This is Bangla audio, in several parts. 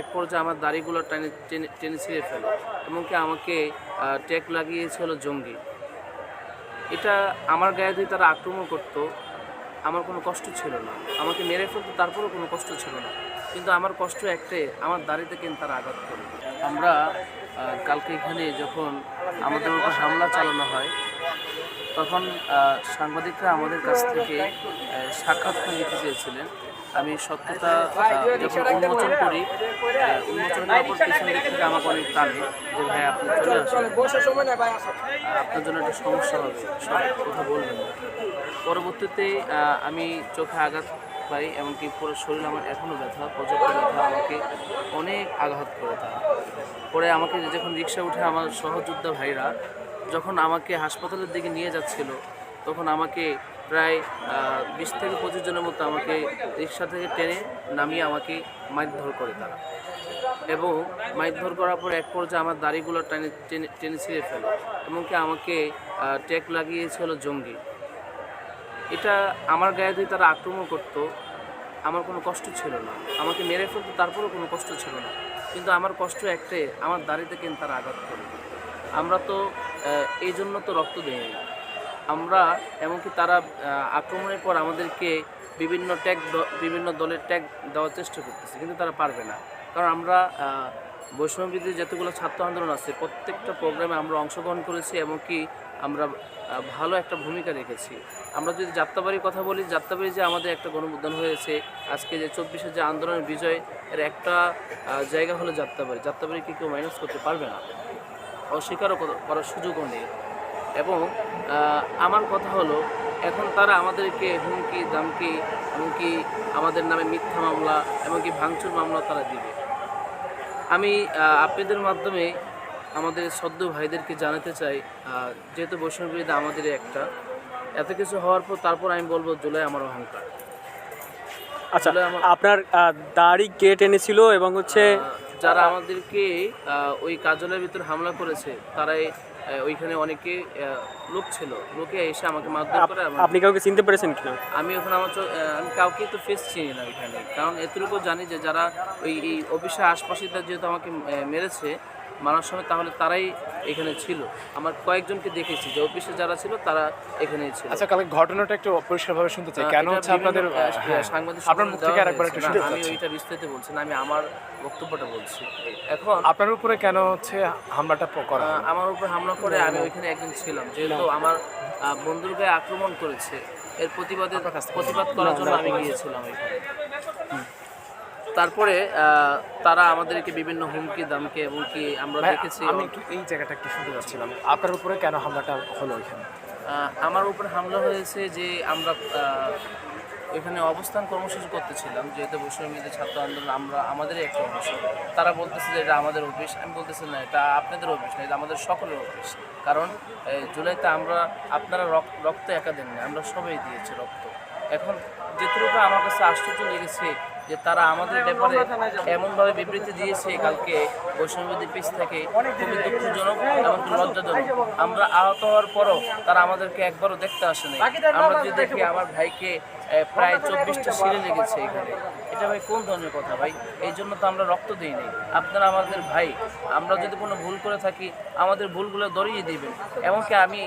এক পর্যায়ে আমার দাড়িগুলো টেনে টেনে ছিঁড়ে ফেলে এমনকি আমাকে ট্যাগ লাগিয়েছিল জঙ্গি। এটা আমার গায়ে দিয়ে তারা আক্রমণ করতো, আমার কোনো কষ্ট ছিল না। আমাকে মেরে ফেলতো, তারপরেও কোনো কষ্ট ছিল না। কিন্তু আমার কষ্ট একটাই, আমার দাড়িতে কিন্তু তারা আঘাত করে। আমরা কালকে এখানে যখন আমাদের উপর হামলা চালানো হয় তখন সাংবাদিকরা আমাদের কাছ থেকে সাক্ষাৎকার নিতে চেয়েছিলেন। আমি সত্যতা যখন উন্মোচন করি উন্মোচন করার পর পিছন দিক থেকে আমাকে অনেক টানে যে ভাই আপনি চলে আসেন। আপনার জন্য একটা সমস্যা হবে সব কথা বলবেন। পরবর্তীতে আমি চোখে আঘাত পাই এমনকি পুরো শরীর আমার এখনও ব্যথা পর্যাপ্ত ব্যথা আমাকে অনেক আঘাত করে তারা পরে আমাকে যখন রিক্সা উঠে আমার সহযোদ্ধা ভাইরা যখন আমাকে হাসপাতালের দিকে নিয়ে যাচ্ছিল, তখন আমাকে প্রায় বিশ থেকে পঁচিশ জনের মতো আমাকে রিক্সা থেকে টেনে নামিয়ে আমাকে মারধর করে তারা। এবং মারধর করার পর এক পর্যায়ে আমার দাড়িগুলো টেনে টেনে ছিঁড়ে ফেলে, এমনকি আমাকে ট্যাগ লাগিয়েছিল জঙ্গি। এটা আমার গায়ে দিয়ে তারা আক্রমণ করতো, আমার কোনো কষ্ট ছিল না। আমাকে মেরে ফেলতো, তারপরেও কোনো কষ্ট ছিল না। কিন্তু আমার কষ্ট একটাই, আমার দাড়িতে কিন্তু তারা আঘাত করে। আমরা তো এই জন্য তো রক্ত দেয়নি। আমরা, এমনকি তারা আক্রমণের পর আমাদেরকে বিভিন্ন ট্যাগ বিভিন্ন দলের ট্যাগ দেওয়ার চেষ্টা করতেছে, কিন্তু তারা পারবে না। কারণ আমরা বৈষম্যবিধি যতগুলো ছাত্র আন্দোলন আছে, প্রত্যেকটা প্রোগ্রামে আমরা অংশগ্রহণ করেছি, এমনকি আমরা ভালো একটা ভূমিকা রেখেছি। আমরা যদি যাত্রাবাড়ির কথা বলি যাত্রাবাড়ি যে আমাদের একটা গণমুদ্যান হয়েছে, আজকে যে চব্বিশে যে আন্দোলনের বিজয় এর একটা জায়গা হলো যাত্রাবাড়ি। যাত্রাবাড়ি যাত্রাবাড়িকে কেউ মাইনাস করতে পারবে না? অস্বীকারও করার সুযোগও নেই। এবং আমার কথা হলো এখন তারা আমাদেরকে হুমকি দামকি এমনকি আমাদের নামে মিথ্যা মামলা এমনকি ভাঙচুর মামলা তারা দিবে। আমি আপনাদের মাধ্যমে আমাদের সদ্য ভাইদেরকে জানাতে চাই যেহেতু বৈষ্ণববিদ্যা আমাদের একটা এত কিছু হওয়ার পর তারপর আমি বলব জুলাই আমার অহংকার। আচ্ছা আপনার দাড়ি কে টেনেছিল এবং হচ্ছে যারা আমাদেরকে ওই কাজলের ভিতর হামলা করেছে তারাই ওইখানে অনেকে লোক ছিল। লোকে এসে আমাকে মারধর করে আপনি কাউকে চিনতে পেরেছেন কিনা? আমি এখন আমার আমি কাউকে তো ফেস চিনি না ওইখানে। কারণ এতটুকু জানি যে যারা ওই এই অফিসের আশপাশে যেহেতু আমাকে মেরেছে মারার সময় তাহলে তারাই এখানে ছিল। আমার কয়েকজনকে দেখেছি যে অফিসে যারা ছিল তারা এখানে ছিল। আচ্ছা কালকে ঘটনাটা একটু পরিষ্কারভাবে শুনতে চাই। কেন হচ্ছে আপনাদের হ্যাঁ, সাংবাদিক আপনার মুখ থেকে আরেকবার একটু শুনতে আমি ওইটা বিস্তারিত বলছি না আমি আমার বক্তব্যটা বলছি। এখন আপনার উপরে কেন হচ্ছে হামলাটা করা আমার উপর হামলা করে আমি ওইখানে একদিন ছিলাম। যেহেতু আমার বন্ধুর গায়ে আক্রমণ করেছে এর প্রতিবাদে প্রতিবাদ করার জন্য আমি গিয়েছিলাম ওইখানে তারপরে তারা আমাদেরকে বিভিন্ন হুমকি দামকে এবং কি আমরা দেখেছি আমি একটু এই জায়গাটা একটু শুনতে চাচ্ছিলাম। আপনার উপরে কেন হামলাটা হলো ওইখানে আমার উপর হামলা হয়েছে যে আমরা এখানে অবস্থান কর্মসূচি করতেছিলাম যেহেতু বৈষম্যবিধি ছাত্র আন্দোলন আমরা আমাদেরই একটা অফিস। তারা বলতেছে যে এটা আমাদের অফিস আমি বলতেছি না এটা আপনাদের অফিস না এটা আমাদের সকলের অফিস। কারণ জুলাইতে আমরা আপনারা রক- রক্ত একা দেননি আমরা সবাই দিয়েছি রক্ত। এখন যেটুকু আমার কাছে আশ্চর্য লেগেছে যে তারা আমাদের ব্যাপারে এমনভাবে বিবৃতি দিয়েছে কালকে বৈষ্ণবী পিস থেকে, খুবই দুঃখজনক এবং লজ্জাজনক। আমরা আহত হওয়ার পরও তারা আমাদেরকে একবারও দেখতে আসেনি। আমরা যদি দেখি আমার ভাইকে প্রায় চব্বিশটা সিঁড়ে লেগেছে এখানে। এটা ভাই কোন ধরনের কথা ভাই? এই জন্য তো আমরা রক্ত দিই নাই। আপনারা আমাদের ভাই আমরা যদি কোনো ভুল করে থাকি আমাদের ভুলগুলো দরিয়ে দিবেন। এমনকি আমি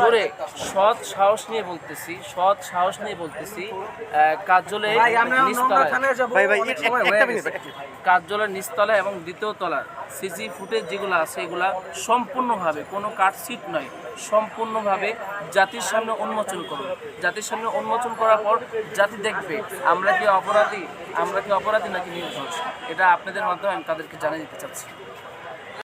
জোরে সৎ সাহস নিয়ে বলতেছি সৎ সাহস নিয়ে বলতেছি কার্যালয়ে নিচতলায়। কার্যালয়ের নিচতলা এবং দ্বিতীয় তলা সিসি ফুটেজ যেগুলো আছে, এগুলা সম্পূর্ণভাবে, কোনো কাটসিট নয়, সম্পূর্ণভাবে জাতির সামনে উন্মোচন করুন। জাতির সামনে উন্মোচন করার পর জাতি দেখবে, আমরা কি অপরাধী, আমরা কি অপরাধী নাকি নির্দোষ? এটা আপনাদের মাধ্যমে আমি তাদেরকে জানিয়ে দিতে চাচ্ছি।